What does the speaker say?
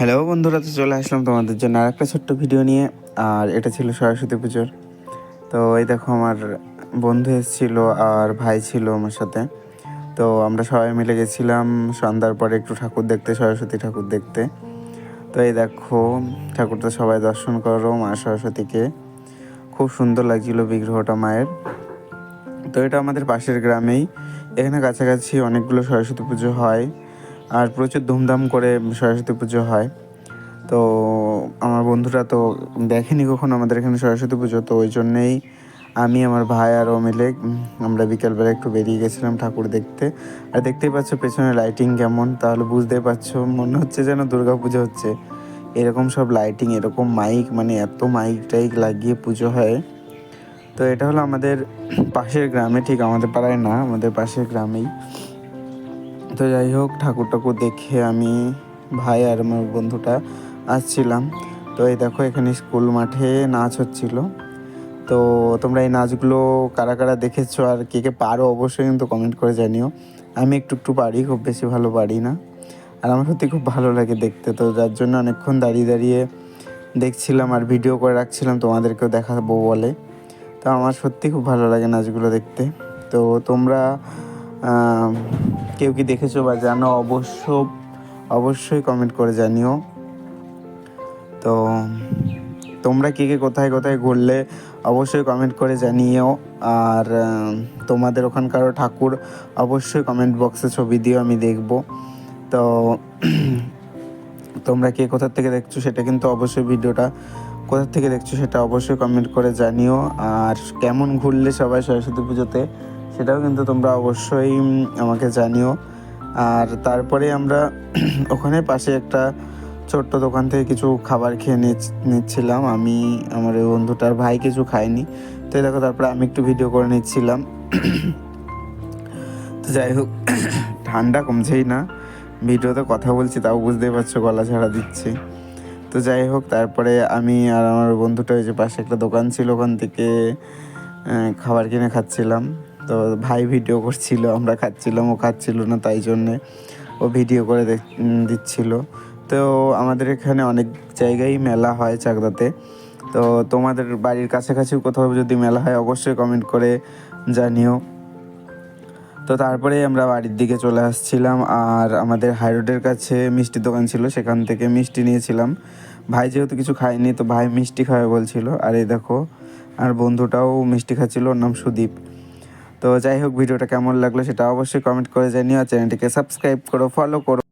Hello বন্ধুরা, তো চলে আসলাম তোমাদের জন্য আর একটা ছোট্ট ভিডিও নিয়ে, আর এটা ছিল সরস্বতী পুজোর। তো এই দেখো আমার বন্ধু এসেছিল আর ভাই ছিল আমার সাথে। তো আমরা সবাই মিলে গেছিলাম সন্ধ্যার পরে একটু ঠাকুর দেখতে, সরস্বতী ঠাকুর দেখতে। তো এই দেখো, ঠাকুরটা সবাই দর্শন করো মা সরস্বতীকে। খুব সুন্দর লাগছিল বিগ্রহটা মায়ের। তো এটা আমাদের পাশের গ্রামেই। এখানে কাছাকাছি অনেকগুলো সরস্বতী পুজো হয়। আর প্রচুর ধুমধাম করে সরস্বতী পুজো হয়। তো আমার বন্ধুরা তো দেখেনি কখনো আমাদের এখানে সরস্বতী পুজো, তো ওই জন্যেই আমি, আমার ভাই আর ও মিলে আমরা বিকেলবেলা একটু বেরিয়ে গেছিলাম ঠাকুর দেখতে। আর দেখতেই পাচ্ছ পেছনে লাইটিং কেমন, তাহলে বুঝতেই পারছ, মনে হচ্ছে যেন দুর্গা পুজো হচ্ছে। এরকম সব লাইটিং এরকম মাইক মানে এত মাইক টাইক লাগিয়ে পুজো হয়। তো এটা হলো আমাদের পাশের গ্রামে, ঠিক আমাদের পাড়ায় না, আমাদের পাশের গ্রামেই। তো যাই হোক ঠাকুর ঠাকুর দেখে আমি ভাই আর আমার বন্ধুটা আসছিলাম। তো এই দেখো, এখানে স্কুল মাঠে নাচ হচ্ছিল। তো তোমরা এই নাচগুলো কারা কারা দেখেছ আর কে কে পারো অবশ্যই কিন্তু কমেন্ট করে জানিও। আমি একটু একটু পারি, খুব বেশি ভালো পারি না। আর আমার সত্যি খুব ভালো লাগে দেখতে। তো যার জন্য অনেকক্ষণ দাঁড়িয়ে দাঁড়িয়ে দেখছিলাম আর ভিডিও করে রাখছিলাম, তোমাদেরকেও দেখাবো বলে। তো আমার সত্যি খুব ভালো লাগে নাচগুলো দেখতে। তো তোমরা কেউ কি দেখেছ বা জানো, অবশ্য, অবশ্যই কমেন্ট করে জানিও। তো, তোমরা কে কে কোথায় কোথায় ঘুরলে, অবশ্যই কমেন্ট করে জানিও। আর তোমাদের ওখানকারও ঠাকুর, অবশ্যই কমেন্ট বক্সে ছবি দিও, আমি দেখব। তো, তোমরা কে কোথা থেকে দেখছ সেটা কিন্তু অবশ্যই ভিডিওটা কোথা থেকে দেখছ সেটা অবশ্যই কমেন্ট করে জানিও। আর, কেমন ঘুরলে সবাই সরস্বতী পুজোতে সেটাও কিন্তু তোমরা অবশ্যই আমাকে জানিও। আর তারপরে আমরা ওখানে পাশে একটা ছোট্ট দোকান থেকে কিছু খাবার খেয়ে নিচ- নিচ্ছিলাম। আমি, আমার ওই বন্ধুটার ভাই কিছু খায়নি। তো দেখো, তারপরে আমি একটু ভিডিও করে নিচ্ছিলাম। তো যাই হোক, ঠান্ডা কমছেই না। ভিডিওতে কথা বলছি, তাও বুঝতেই পারছ, গলা ছাড়া দিচ্ছি। তো যাই হোক, তারপরে আমি আর আমার বন্ধুটা ওই যে পাশে একটা দোকান ছিল ওখান থেকে খাবার কিনে খাচ্ছিলাম। তো ভাই ভিডিও করছিল, আমরা খাচ্ছিলাম, ও খাচ্ছিল না, তাই জন্যে ও ভিডিও করে দিচ্ছিল। তো আমাদের এখানে অনেক জায়গায় মেলা হয় চাকদাতে। তো তোমাদের বাড়ির কাছাকাছি কোথাও যদি মেলা হয়, অবশ্যই কমেন্ট করে জানিও। তো তারপরে আমরা বাড়ির দিকে চলে আসছিলাম, আর আমাদের হাই রোডের কাছে মিষ্টির দোকান ছিল, সেখান থেকে মিষ্টি নিয়েছিলাম। ভাই যেহেতু কিছু খায়নি, তো ভাই মিষ্টি খাবে বলছিল। আর এই দেখো, আর বন্ধুটাও মিষ্টি খাচ্ছিল, ওর নাম সুদীপ। তো যাই হোক, ভিডিওটা কেমন লাগল সেটা অবশ্যই কমেন্ট করে জানিও চ্যানেলটিকে সাবস্ক্রাইব করো ফলো করো।